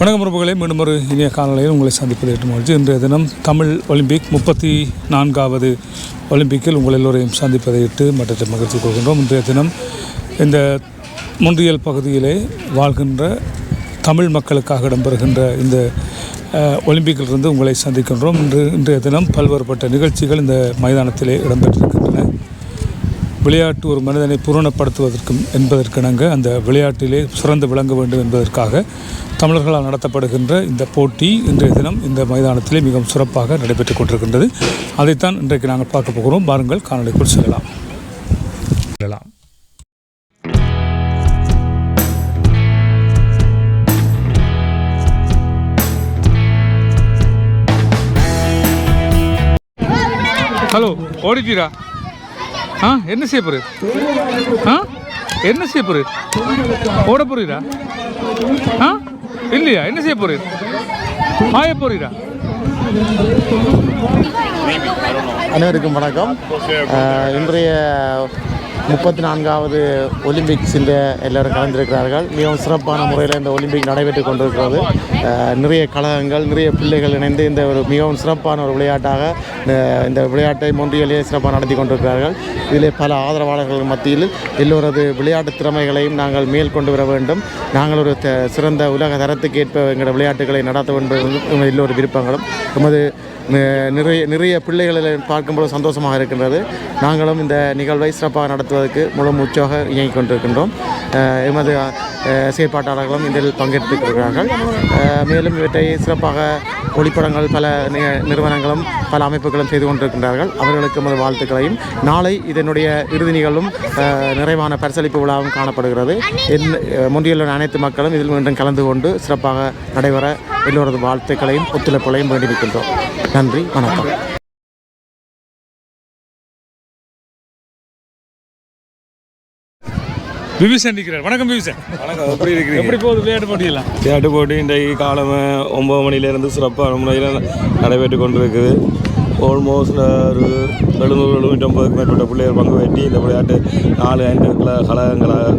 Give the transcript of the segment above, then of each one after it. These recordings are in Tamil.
வணக்கம் உறவுகளே மீண்டும் ஒரு இனிய காலநிலையில் உங்களை சந்திப்பது எட்டு மகிழ்ச்சி. இன்றைய தினம் தமிழ் ஒலிம்பிக் முப்பத்தி நான்காவது ஒலிம்பிக்கில் உங்கள் எல்லோரையும் சந்திப்பதை இட்டு மற்ற மகிழ்ச்சி கொள்கின்றோம். இன்றைய தினம் இந்த முன்றியல் பகுதியிலே வாழ்கின்ற தமிழ் மக்களுக்காக இடம்பெறுகின்ற இந்த ஒலிம்பிக்கிலிருந்து உங்களை சந்திக்கின்றோம். இன்று இன்றைய தினம் பல்வேறுபட்ட நிகழ்ச்சிகள் இந்த மைதானத்திலே இடம்பெற்றிருக்கின்றன. விளையாட்டு ஒரு மனிதனை பூரணப்படுத்துவதற்கும் என்பதற்கிணங்க அந்த விளையாட்டிலே சிறந்து விளங்க வேண்டும் என்பதற்காக தமிழர்களால் நடத்தப்படுகின்ற இந்த போட்டி இன்றைய தினம் இந்த மைதானத்திலே மிகவும் சிறப்பாக நடைபெற்றுக் கொண்டிருக்கின்றது. அதைத்தான் இன்றைக்கு நாங்கள் பார்க்க போகிறோம். பாருங்கள் காணொலிக்குள் செல்லலாம். செல்லலாம். ஹலோ ஓடிட்டீரா? ஆ என்ன செய்ய போகிற ஆ என்ன செய்ய போகிற ஓட போறீரா? ஆ இல்லையா? என்ன செய்ய போகிற ஆய போறீரா? அனைவருக்கும் வணக்கம். இன்றைய முப்பத்தி நான்காவது ஒலிம்பிக்ஸில் எல்லோரும் கலந்திருக்கிறார்கள். மிகவும் சிறப்பான முறையில் இந்த ஒலிம்பிக் நடைபெற்று கொண்டிருக்கிறது. நிறைய கழகங்கள் நிறைய பிள்ளைகள் இணைந்து இந்த ஒரு மிகவும் சிறப்பான ஒரு விளையாட்டாக இந்த விளையாட்டை மொன்றியலே சிறப்பாக நடத்தி கொண்டிருக்கிறார்கள். இதில் பல ஆதரவாளர்கள் மத்தியில் எல்லோரது விளையாட்டு திறமைகளையும் நாங்கள் மேல் கொண்டு வர வேண்டும். நாங்கள் ஒரு சிறந்த உலக தரத்துக்கு ஏற்ப எங்களோட விளையாட்டுகளை நடத்த வேண்டும் எல்லோரு விருப்பங்களும் எமது நிறைய நிறைய பிள்ளைகளை பார்க்கும்போது சந்தோஷமாக இருக்கின்றது. நாங்களும் இந்த நிகழ்வை சிறப்பாக நடத்துவதற்கு முழு மூச்சாக இயங்கிக் கொண்டிருக்கின்றோம். எமது செயற்பாட்டாளர்களும் இதில் பங்கெடுத்திருக்கிறார்கள். மேலும் இவற்றை சிறப்பாக ஒளிப்படங்கள் பல நிறுவனங்களும் பல அமைப்புகளும் செய்து கொண்டிருக்கின்றார்கள். அவர்களுக்கு எமது வாழ்த்துக்களையும். நாளை இதனுடைய இறுதி நிகழ்வும் நிறைவான பரிசளிப்பு விழாவும் காணப்படுகிறது. என் முன்றியுள்ள அனைத்து மக்களும் இதில் மீண்டும் கலந்து கொண்டு சிறப்பாக நடைபெற எல்லோரது வாழ்த்துக்களையும் ஒத்துழைப்புகளையும் வேண்டியிருக்கின்றோம். நன்றி வணக்கம். விபிசன் நிற்கிறார் வணக்கம் விபிசன் வணக்கம் எப்படி இருக்கிறீங்க? எப்படி போகுது? விளையாட்டு போட்டியெல்லாம்? விளையாட்டு போட்டி இன்றைக்கு காலமே ஒம்பது மணிலேருந்து சிறப்பான முறையில் நடைபெற்று கொண்டிருக்குது. ஆல்மோஸ்ட் ஒரு எழுநூறு எழுநூற்றம்பதுக்கு மேற்பட்ட பிள்ளைகள் பங்கு பெற்றி இந்த விளையாட்டு நாலு ஐந்து கல கழகங்களாக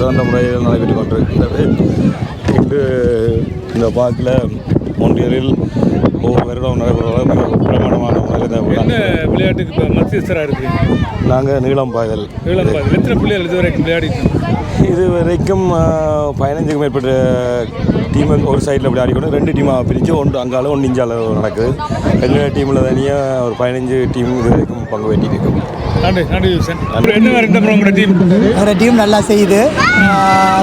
சிறந்த முறையில் நடைபெற்று கொண்டிருக்கிறது. இன்று இந்த பார்க்கில் ஒன்றியலில் ஒவ்வொரு வருடம் நடைபெறுவதால் மிக பிரமாண்டமான முறையில் இந்த விழா என்ன விளையாட்டுக்கு இப்போ மத்தியஸ்தராக இருக்கிறீங்க. நாங்கள் நீளம் பாய்தல். இவ்வளோ எத்தனை பிள்ளைகள் இது வரைக்கும் விளையாடிட்டு இது வரைக்கும் பதினஞ்சுக்கு மேற்பட்ட டீம் ஒரு சைடில் விளையாடிக்கணும் ரெண்டு டீமாக பிரித்து ஒன்று அங்கால ஒன்று இஞ்சால நடக்குது. எங்கள் டீமில் தனியாக ஒரு பதினஞ்சு டீம் இது வரைக்கும் பங்கு பெற்றிட்டு இருக்கோம் நன்றி நன்றி விபிசன் அப்புறம் என்ன வேறு இந்த உங்களோட டீம் நல்லா செய்யுது.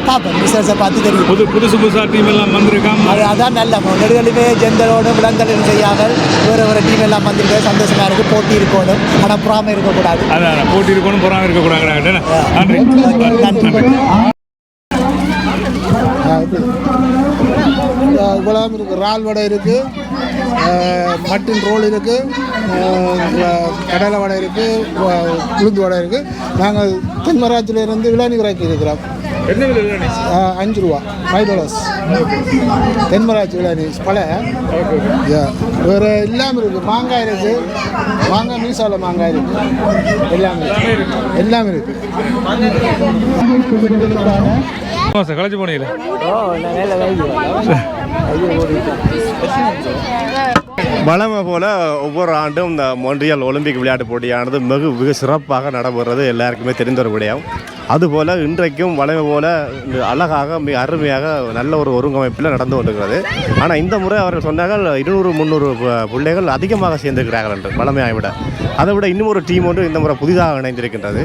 பார்ப்போம் ரிசல்ட்ஸை பார்த்து தெரியும். புது புதுசு புதுசாக டீம் எல்லாம் வந்திருக்காம அது அதான் நல்ல நெடுகளுமே ஜெந்தரோடு விலங்கலும் செய்யாமல் வேறு ஒரு டீம் எல்லாம் வந்திருக்கு. சந்தோஷமாக இருக்குது போட்டி இருக்கணும். ஆனால் புறாமல் இருக்கக்கூடாது. அதான் போட்டி இருக்கணும் போறாம இருக்கக்கூடாது நன்றி. நன்றி. இவ்வளோ இருக்குது இறால் வடை இருக்குது மட்டன் ரோல் இருக்குது கடலை வடை இருக்குது உளுந்து வடை இருக்குது நாங்கள் தென்மராட்சியிலிருந்து விளானி வரைக்கும் இருக்கிறோம். அஞ்சு ரூபா ஃபைவ் டாலர்ஸ் தென்மராட்சி விளானி பல? வேறு எல்லாமே இருக்குது மாங்காய் இருக்குது மாங்காய் மீசால மாங்காய் இருக்குது எல்லாமே எல்லாமே இருக்குது சார் களைச்சு போனீங்களே. வளமை போல ஒவ்வொரு ஆண்டும் இந்த மொன்றியல் ஒலிம்பிக் விளையாட்டு போட்டியானது மிக மிக சிறப்பாக நடைபெறுறது எல்லாருக்குமே தெரிந்த ஒரு விடயம். அதுபோல் இன்றைக்கும் வளமை போல அழகாக மிக அருமையாக நல்ல ஒரு ஒருங்கமைப்பில் நடந்து கொண்டிருக்கிறது. ஆனால் இந்த முறை அவர்கள் சொன்னார்கள் இருநூறு முந்நூறு பிள்ளைகள் அதிகமாக சேர்ந்திருக்கிறார்கள் என்று வளமையை விட. அதை விட இன்னும் ஒரு டீம் ஒன்று இந்த முறை புதிதாக இணைந்திருக்கின்றது.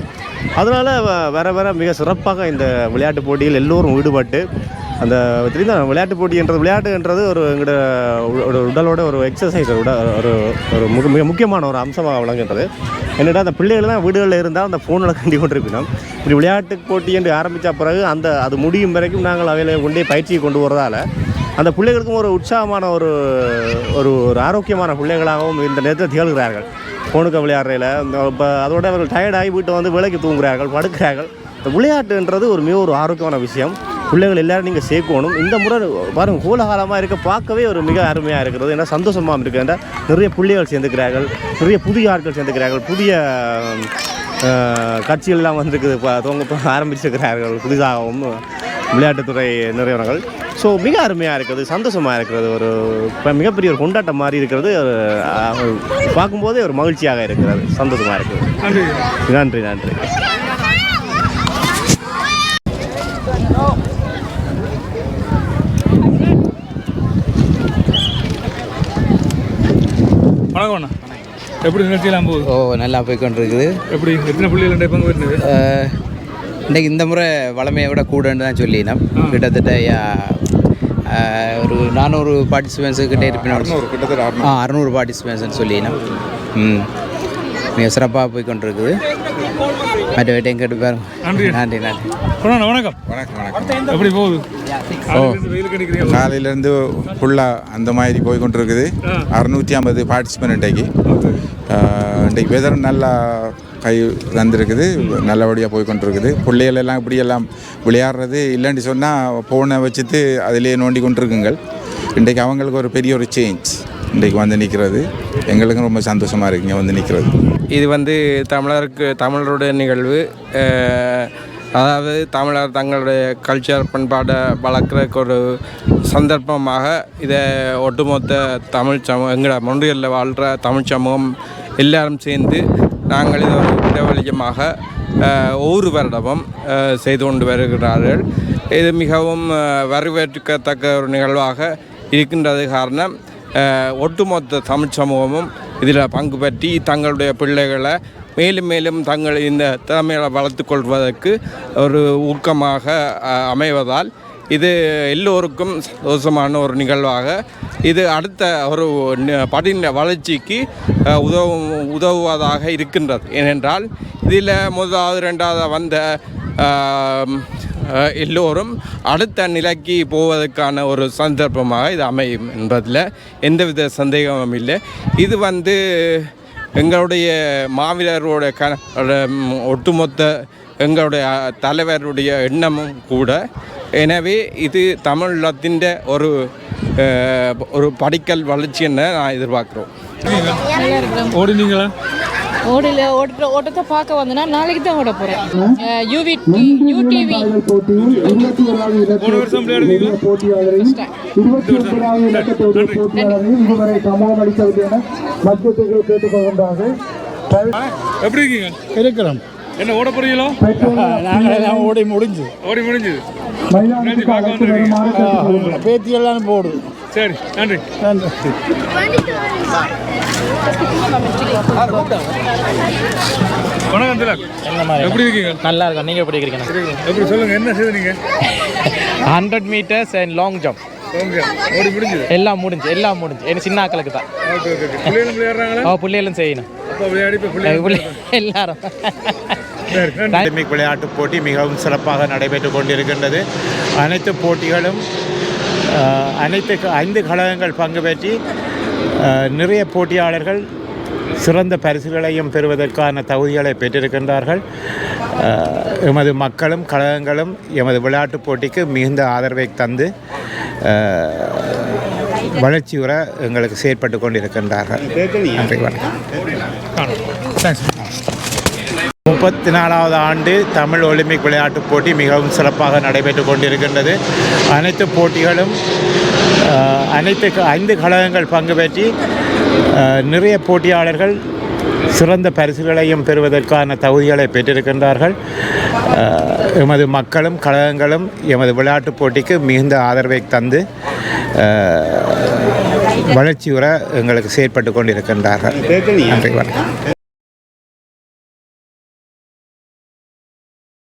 அதனால் வர வர மிக சிறப்பாக இந்த விளையாட்டு போட்டியில் எல்லோரும் ஈடுபட்டு அந்த தெரியுதா? விளையாட்டு போட்டின்றது விளையாட்டுன்றது ஒரு எங்களோட ஒரு உடலோட ஒரு எக்ஸசைஸ் உட ஒரு ஒரு மிக மிக முக்கியமான ஒரு அம்சமாக விளங்குன்றது என்னடா அந்த பிள்ளைகள் தான் வீடுகளில் இருந்தால் அந்த ஃபோனில் கண்டி கொண்டிருக்கணும் இப்படி விளையாட்டு போட்டி என்று ஆரம்பித்த பிறகு அந்த அது முடியும் வரைக்கும் நாங்கள் அவையில் கொண்டே பயிற்சியை கொண்டு வரதால் அந்த பிள்ளைகளுக்கும் ஒரு உற்சாகமான ஒரு ஒரு ஒரு ஆரோக்கியமான பிள்ளைகளாகவும் இந்த நேரத்தில் திகழ்கிறார்கள். ஃபோனுக்கு விளையாடுறையில் இப்போ அதோட அவர்கள் டயர்டாகி வீட்டை வந்து விலைக்கு தூங்குகிறார்கள் படுக்கிறார்கள். இந்த விளையாட்டுன்றது ஒரு மிக ஒரு ஆரோக்கியமான விஷயம். பிள்ளைகள் எல்லாரும் நீங்கள் சேர்க்கணும். இந்த முறை பாருங்க கோலாகலமாக இருக்க பார்க்கவே ஒரு மிக அருமையாக இருக்கிறது. ஏன்னா சந்தோஷமாக இருக்குது நிறைய பிள்ளைகள் சேர்ந்துக்கிறார்கள். நிறைய புதிய ஆட்கள் சேர்ந்துக்கிறார்கள். புதிய அஹ், கட்சிகள் எல்லாம் வந்திருக்குது. இப்போ இப்போ ஆரம்பிச்சிருக்கிறார்கள். புதிதாகவும் விளையாட்டுத்துறை நிறுவனங்கள். ஸோ மிக அருமையாக இருக்குது. சந்தோஷமாக இருக்கிறது. ஒரு மிகப்பெரிய ஒரு கொண்டாட்டம் மாதிரி இருக்கிறது. பார்க்கும்போதே ஒரு மகிழ்ச்சியாக இருக்கிறது. சந்தோஷமாக இருக்குது. நன்றி நன்றி. எப்படி நிகழ்ச்சியெல்லாம் போகுது? ஓ நல்லா போய்க்கொண்டிருக்குது. எப்படி? எத்தனை புள்ளிகள் பங்கு வருது? அஹ், இன்னைக்கு இந்த முறை வளமையை விட கூடன்னு தான் சொல்லினோம். கிட்டத்தட்ட ஒரு நானூறு பார்ட்டிசிபென்ட்ஸு கிட்டே இருப்பினோம். ஆ அறநூறு பார்ட்டிசிபென்ட்ஸ்னு சொல்லினோம். ம் மிக சிறப்பாக போய்க்கொண்டிருக்குது. மற்ற வேட்டையும் கேட்டு பாருங்க நன்றி. நன்றி வணக்கம். வணக்கம் வணக்கம். எப்படி போகுது? கடிக்கிறீங்க காலையிலேருந்து ஃபுல்லாக அந்த மாதிரி போய் கொண்டிருக்குது அறுநூற்றி ஐம்பது பார்ட்டிசிபென்ட் இன்றைக்கு. இன்றைக்கு வெதர் நல்லா கை வந்திருக்குது நல்லபடியாக போய் கொண்டிருக்குது பிள்ளைகள் எல்லாம் இப்படி எல்லாம் விளையாடுறது இல்லைன்னு சொன்னால் ஃபோனை வச்சுட்டு அதிலேயே நோண்டி கொண்டிருக்குங்கள் இன்றைக்கு அவங்களுக்கு ஒரு பெரிய ஒரு சேஞ்ச் இன்றைக்கு வந்து நிற்கிறது எங்களுக்கும் ரொம்ப சந்தோஷமாக இருக்குது இங்கே வந்து நிற்கிறது இது வந்து தமிழருக்கு தமிழருடைய நிகழ்வு. அதாவது தமிழர் தங்களுடைய கல்ச்சர் பண்பாடை வளர்க்குறதுக்கு ஒரு சந்தர்ப்பமாக இதை ஒட்டுமொத்த தமிழ் சமூகம் எங்களோட மொன்றியலில் வாழ்கிற தமிழ் சமூகம் எல்லாரும் சேர்ந்து நாங்கள் இதை ஒரு பிரபலியமாக ஒவ்வொரு வருடமும் செய்து கொண்டு வருகிறார்கள். இது மிகவும் வரவேற்கத்தக்க ஒரு நிகழ்வாக இருக்கின்றது காரணம் ஒட்டுமொத்த தமிழ் சமூகமும் இதில் பங்கு பற்றி தங்களுடைய பிள்ளைகளை மேலும் மேலும் தங்கள் இந்த திறமைகளை வளர்த்து கொள்வதற்கு ஒரு ஊக்கமாக அமைவதால் இது எல்லோருக்கும் சந்தோஷமான ஒரு நிகழ்வாக. இது அடுத்த ஒரு படின வளர்ச்சிக்கு உதவும் உதவுவதாக இருக்கின்றது. ஏனென்றால் இதில் முதலாவது ரெண்டாவது வந்த எல்லோரும் அடுத்த நிலைக்கு போவதற்கான ஒரு சந்தர்ப்பமாக இது அமையும் என்பதில் எந்தவித சந்தேகமும் இல்லை. இது வந்து எங்களுடைய மாவீரரோட க ஒட்டுமொத்த எங்களுடைய தலைவருடைய எண்ணமும் கூட. எனவே இது தமிழத்தின் ஒரு ஒரு படிக்கல் வளர்ச்சி என்ன நான் எதிர்பார்க்குறோம். ஓடுனீங்களா ஓடல ஓடுற ஓட்டத்தை பார்க்க வந்தேன்னா நாளைக்கு தான் ஓட போகிறேன் யூவி யூடிவி எப்படி இருக்கீங்க? இருக்கிறோம். என்ன ஓட போறீங்களோ? நாங்கள் ஓடி முடிஞ்சு ஓடி முடிஞ்சது. நிகழ்ச்சி பார்க்க வந்துருக்கீங்க. பேத்தி எல்லாம் போடுது சரி நன்றி. வணக்கம் திலக். எப்படி இருக்கீங்க? நல்லா இருக்கும். நீங்கள் எப்படி இருக்கிறீங்க எப்படி சொல்லுங்க என்ன செய்து நீங்க hundred metres and long jump. Okay ஓடி முடிஞ்சது? எல்லாம் முடிஞ்சு எல்லாம் முடிஞ்சு. எனக்கு சின்ன ஆக்களுக்கு தான். Okay okay okay. பிள்ளைகளும் செய்யணும். எல்லாரும். நன்றி. விளையாட்டுப் போட்டி மிகவும் சிறப்பாக நடைபெற்று கொண்டிருக்கின்றது. அனைத்து போட்டிகளும் அனைத்து க- ஐந்து கழகங்கள் பங்கு பெற்றி நிறைய போட்டியாளர்கள் சிறந்த பரிசுகளையும் பெறுவதற்கான தகுதிகளை பெற்றிருக்கின்றார்கள். எமது மக்களும் கழகங்களும் எமது விளையாட்டுப் போட்டிக்கு மிகுந்த ஆதரவை தந்து அஹ், வளர்ச்சியுற எங்களுக்கு செயற்பட்டு கொண்டிருக்கின்றார்கள். நன்றி வணக்கம். தேங்க்ஸ் முப்பத்தி நாலாவது ஆண்டு தமிழ் ஒலிம்பிக் விளையாட்டுப் போட்டி மிகவும் சிறப்பாக நடைபெற்று கொண்டிருக்கின்றது. அனைத்து போட்டிகளும் அனைத்து க- ஐந்து கழகங்கள் பங்கு பெற்றி நிறைய போட்டியாளர்கள் சிறந்த பரிசுகளையும் பெறுவதற்கான தகுதிகளை பெற்றிருக்கின்றார்கள். எமது மக்களும் கழகங்களும் எமது விளையாட்டுப் போட்டிக்கு மிகுந்த ஆதரவை தந்து வளர்ச்சியுற எங்களுக்கு செயற்பட்டு கொண்டிருக்கின்றார்கள். நன்றி வணக்கம்.